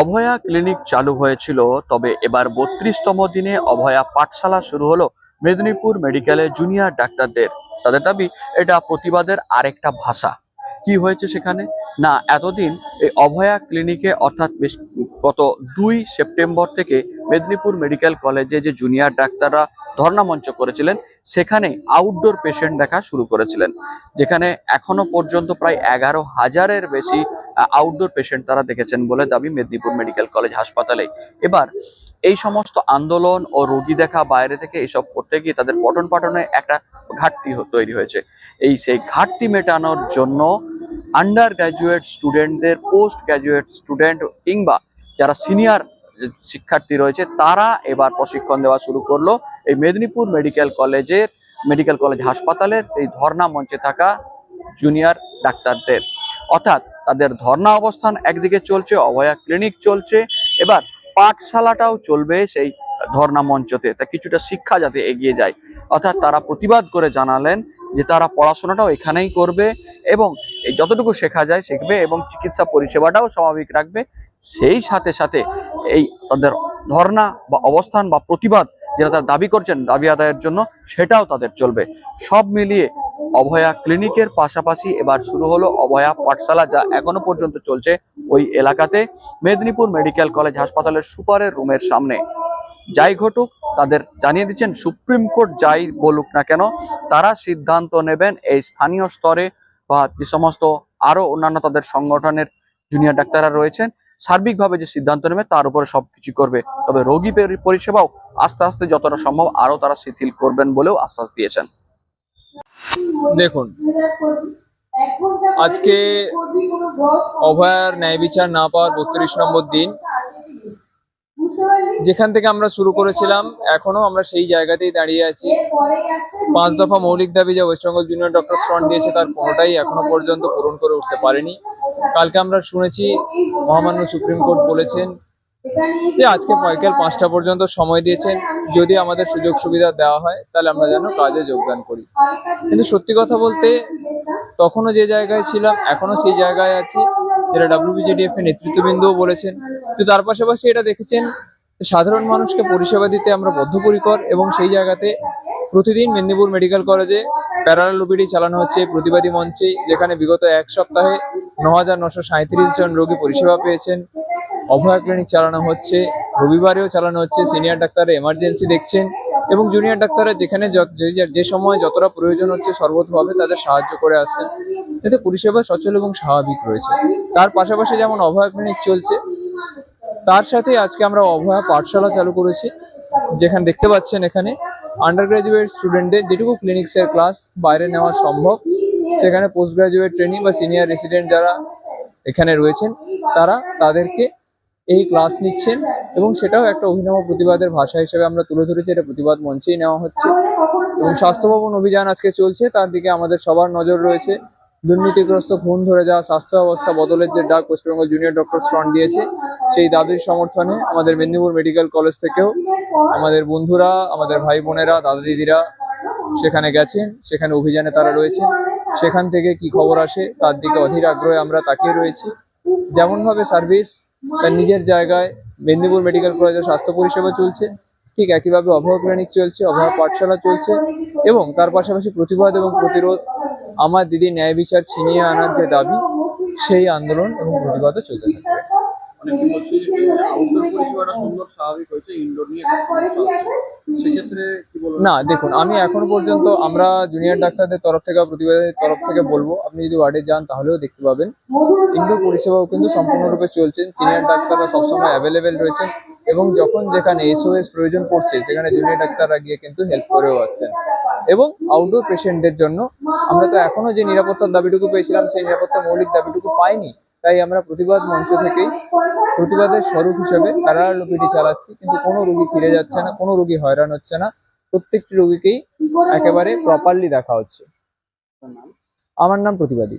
অভয়া clinic চালু হয়েছিল, তবে এবার বত্রিশতম দিনে অভয়া পাঠশালা শুরু হলো মেদিনীপুর মেডিকেলে জুনিয়র ডাক্তারদের। তাদের দাবি, এটা প্রতিবাদের আরেকটা ভাষা। কি হয়েছে সেখানে? না, এতদিন এই অভয়া ক্লিনিকে, অর্থাৎ গত দুই সেপ্টেম্বর থেকে মেদিনীপুর মেডিকেল কলেজে যে জুনিয়র ডাক্তাররা ধর্ণা মঞ্চ করেছিলেন, সেখানে আউটডোর পেশেন্ট দেখা শুরু করেছিলেন, যেখানে এখনও পর্যন্ত প্রায় এগারো হাজারের বেশি আউটডোর পেশেন্ট তারা দেখেছেন বলে দাবি মেদিনীপুর মেডিকেল কলেজ হাসপাতালে। এবার এই সমস্ত আন্দোলন ও রোগী দেখা বাইরে থেকে এসব করতে গিয়ে তাদের পঠন পাঠনে একটা ঘাটতি তৈরি হয়েছে। এই সেই ঘাটতি মেটানোর জন্য আন্ডার গ্র্যাজুয়েট স্টুডেন্টদের পোস্ট গ্র্যাজুয়েট স্টুডেন্ট কিংবা যারা সিনিয়র শিক্ষার্থী রয়েছে, তারা এবার প্রশিক্ষণ দেওয়া শুরু করল। এই মেদিনীপুর মেডিকেল কলেজের, মেডিকেল কলেজ হাসপাতালের এই ধর্না মঞ্চে থাকা জুনিয়র ডাক্তারদের। অর্থাৎ তাদের ধর্ণা অবস্থান একদিকে চলছে, অভয়া ক্লিনিক চলছে, এবার পাঠশালাটাও চলবে সেই ধর্ণা মঞ্চতে। তা কিছুটা শিক্ষা যাতে এগিয়ে যায়। অর্থাৎ তারা প্রতিবাদ করে জানালেন যে তারা পড়াশোনাটাও এখানেই করবে এবং এই যতটুকু শেখা যায় শিখবে এবং চিকিৎসা পরিষেবাটাও স্বাভাবিক রাখবে। সেই সাথে সাথে এই তাদের ধর্ণা বা অবস্থান বা প্রতিবাদ যেটা তারা দাবি করছেন দাবি আদায়ের জন্য, সেটাও তাদের চলবে। সব মিলিয়ে অভয়া ক্লিনিকের পাশাপাশি এবার শুরু হলো অভয়া পাঠশালা, যা এখনও পর্যন্ত চলছে ওই এলাকাতে। মেদিনীপুর মেডিকেল কলেজ হাসপাতালের সুপারের রুমের সামনে। যাই ঘটুক, তাদের জানিয়ে দিচ্ছেন, সুপ্রিম কোর্ট যাই বলুক না কেন, তারা সিদ্ধান্ত নেবেন এই স্থানীয় স্তরে বা যে সমস্ত আরও অন্যান্য তাদের সংগঠনের জুনিয়র ডাক্তাররা রয়েছেন, সার্বিকভাবে যে সিদ্ধান্ত নেবে তার উপরে সবকিছু করবে। তবে রোগী পরিষেবাও আস্তে আস্তে যতটা সম্ভব আরও তারা শিথিল করবেন বলেও আশ্বাস দিয়েছেন। দেখুন, আজকে অভয়ার ন্যায় বিচার না পাওয়ার বত্রিশ নম্বর দিন। যেখান থেকে আমরা শুরু করেছিলাম এখনও আমরা সেই জায়গাতেই দাঁড়িয়ে আছি। পাঁচ দফা মৌলিক দাবি যা West Bengal junior doctor front দিয়েছে, তার কোনোটাই এখনও পর্যন্ত পূরণ করে উঠতে পারেনি। কালকে আমরা শুনেছি, মহামান্য সুপ্রিম কোর্ট বলেছেন যে আজকে বিকেল পাঁচটা পর্যন্ত সময় দিয়েছেন, যদি আমাদের সুযোগ সুবিধা দেওয়া হয়, তাহলে আমরা যেন কাজে যোগদান করি। কিন্তু সত্যি কথা বলতে, তখনও যে জায়গায় ছিলাম এখনও সেই জায়গায় আছি, যেটা ডাব্লিউবিজেডিএফ এর নেতৃত্ববৃন্দও বলেছেন। কিন্তু তার পাশাপাশি এটা দেখেছেন, সাধারণ মানুষকে পরিষেবা দিতে আমরা বদ্ধপরিকর এবং সেই জায়গাতে প্রতিদিন মেদিনীপুর মেডিকেল কলেজে প্যারালাল ওপিডি চালানো হচ্ছে, প্রতিবাদী মঞ্চে, যেখানে বিগত এক সপ্তাহে ন হাজার নশো জন রোগী পরিষেবা পেয়েছেন। অভয়া ক্লিনিক চালানো হচ্ছে, রবিবারেও চালানো হচ্ছে। সিনিয়র ডাক্তাররা এমার্জেন্সি দেখছেন এবং জুনিয়র ডাক্তাররা যেখানে যে সময় যতটা প্রয়োজন হচ্ছে সর্বতভাবে তাদের সাহায্য করে আসছেন। এতে পরিষেবা সচল এবং স্বাভাবিক রয়েছে। তার পাশাপাশি যেমন অভয়া ক্লিনিক চলছে, তার সাথে আজকে আমরা অভয়া পাঠশালা চালু করেছি। যেখানে দেখতে পাচ্ছেন এখানে আন্ডার গ্রাজুয়েট স্টুডেন্টদের যেটুকু ক্লিনিক্সের ক্লাস বাইরে নেওয়া সম্ভব, সেখানে পোস্ট গ্রাজুয়েট ট্রেনিং বা সিনিয়র রেসিডেন্ট যারা এখানে রয়েছেন, তারা তাদেরকে এই ক্লাস নিচ্ছেন এবং সেটাও একটা অভিনব প্রতিবাদের ভাষা হিসেবে আমরা তুলে ধরেছি, এটা প্রতিবাদ মঞ্চেই নেওয়া হচ্ছে। এবং স্বাস্থ্য ভবন অভিযান আজকে চলছে, তার দিকে আমাদের সবার নজর রয়েছে। দুর্নীতিগ্রস্ত খুন ধরে যাওয়া স্বাস্থ্য অবস্থা বদলের যে ডাক পশ্চিমবঙ্গ জুনিয়র ডক্টর ফ্রন্ট দিয়েছে, সেই দাবির সমর্থনে আমাদের মেদিনীপুর মেডিকেল কলেজ থেকেও আমাদের বন্ধুরা, আমাদের ভাই বোনেরা, দাদা দিদিরা সেখানে গেছেন, সেখানে অভিযানে তারা রয়েছেন সেখান থেকে কি খবর আসে, তার দিকে অধীর আগ্রহে আমরা তাকিয়ে রয়েছি। যেমনভাবে সার্ভিস তার নিজের জায়গায় মেদিনীপুর মেডিকেল কলেজের স্বাস্থ্য পরিষেবা চলছে। ঠিক একইভাবে অভাব ক্লিনিক চলছে অভাব পাঠশালা চলছে এবং তার পাশাপাশি প্রতিবাদ এবং প্রতিরোধ আমার দিদি ন্যায় বিচার ছিনিয়ে আনার যে দাবি, সেই আন্দোলন এবং প্রতিবাদও চলতে থাকবে। অনেকে বলছে যে আউটডোর পরিষেবাটা সুন্দর স্বাভাবিক হয়েছে ইনডোর নিয়ে সেক্ষেত্রে কি বলবেন না দেখুন আমি এখন পর্যন্ত আমরা জুনিয়র ডাক্তারদের তরফ থেকে প্রতিবাদের তরফ থেকে বলব আপনি যদি ওয়ার্ডে যান তাহলেও দেখতে পাবেন। ইনডোর পরিষেবাও কিন্তু সম্পূর্ণরূপে চলছেন সিনিয়র ডাক্তাররা সবসময় অ্যাভেলেবেল রয়েছেন এবং যখন যেখানে এসওএস প্রয়োজন পড়ছে সেখানে জুনিয়র ডাক্তাররা গিয়ে কিন্তু হেল্প করেও আসছেন। এবং আউটডোর পেশেন্টদের জন্য আমরা তো এখনও যে নিরাপত্তার দাবিটুকু পেয়েছিলাম সেই নিরাপত্তার মৌলিক দাবিটুকু পাইনি। তাই আমরা প্রতিবাদ মঞ্চ থেকেই প্রতিবাদের স্বরূপ হিসেবে কারার লোপিটি চালাচ্ছি, কিন্তু কোনো রুগী ফিরে যাচ্ছে না, কোনো রুগী হয়রান হচ্ছে না। প্রত্যেকটি রুগীকেই একেবারে প্রপারলি দেখা হচ্ছে। আমার নাম প্রতিবাদী।